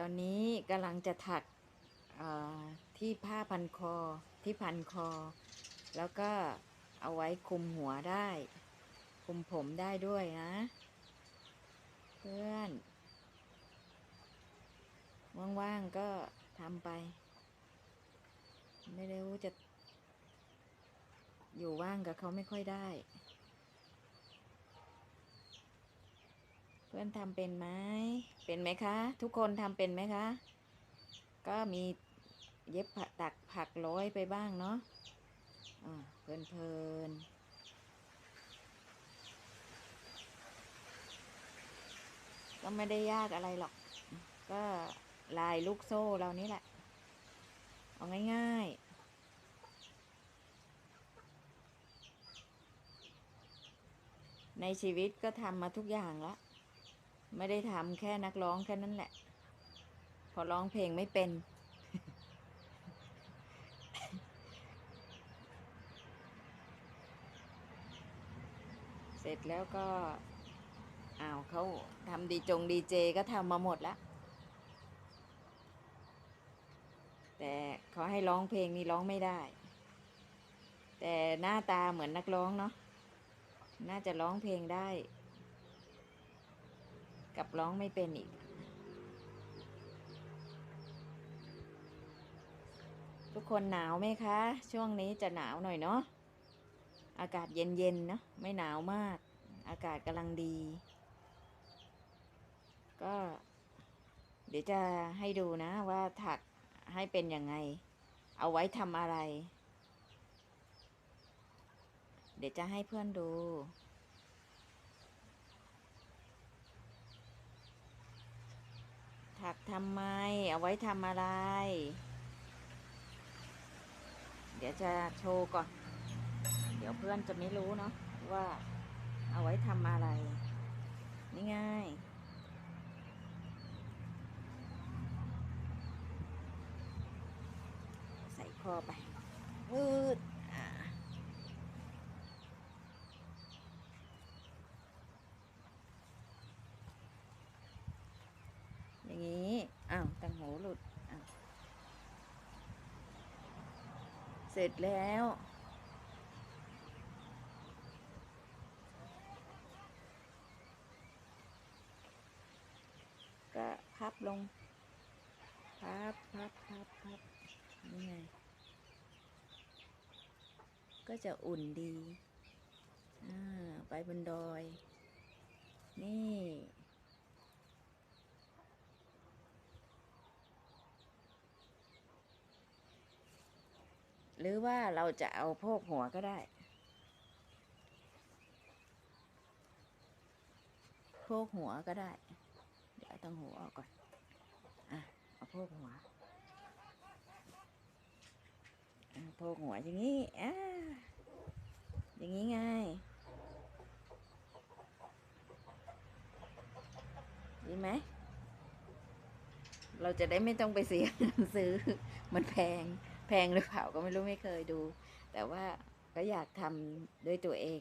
ตอนนี้กำลังจะถักที่ผ้าพันคอที่พันคอ แล้วก็เอาไว้คลุมหัวได้คลุมผมได้ด้วยนะ เพื่อน ว่างๆก็ทำไป ไม่ได้รู้จะอยู่ว่างกับเขาไม่ค่อยได้ พื่อนทำเป็นไหมเป็นไหมคะ ทุกคนทำเป็นไหมคะ ก็มีเย็บผักตักผักร้อยไปบ้างเนาะอ่าเพลินเพลินๆก็ไม่ได้ยากอะไรหรอก ก็ลายลูกโซ่เรานี่แหละ เอาง่ายๆในชีวิตก็ทำมาทุกอย่างและ ไม่ได้ทำแค่นักร้องแค่นั้นแหละ พอร้องเพลงไม่เป็น เสร็จแล้วก็อ้าวเขาทำดีจงดีเจก็ทำมาหมดล้วแต่เขาให้ร้องเพลงนี่ร้องไม่ได้ แต่หน้าตาเหมือนนักร้องเนาะน่าจะร้องเพลงได้ กับร้องไม่เป็นอีก ทุกคนหนาวไหมคะ ช่วงนี้จะหนาวหน่อยเนาะอากาศเย็นๆเนาะไม่หนาวมาก อากาศกำลังดี ก็ เดี๋ยวจะให้ดูนะว่าถักให้เป็นยังไง เอาไว้ทำอะไร เดี๋ยวจะให้เพื่อนดู ถักทำไม เอาไว้ทำอะไร เดี๋ยวจะโชว์ก่อน เดี๋ยวเพื่อนจะไม่รู้เนาะว่าเอาไว้ทำอะไร นี่ไงใส่คอไปวืดอ่าอย่างนี้ อ้าวตังหูหลุดอ้าว เสร็จแล้ว ก็พับลง พับพับพับพับนี่ไง ก็จะอุ่นดี อ่า ไปบนดอย นี่ หรือว่าเราจะเอาโพกหัวก็ได้ โพกหัวก็ได้ เดี๋ยวตั้งหัวออกก่อน อะ เอาโพกหัวโพกหัวอย่างนี้อ่าอย่างนี้ไงดีไหม เราจะได้ไม่ต้องไปเสียเงินซื้อ มันแพง แพงหรือเปล่าก็ไม่รู้ไม่เคยดู แต่ว่าก็อยากทำด้วยตัวเอง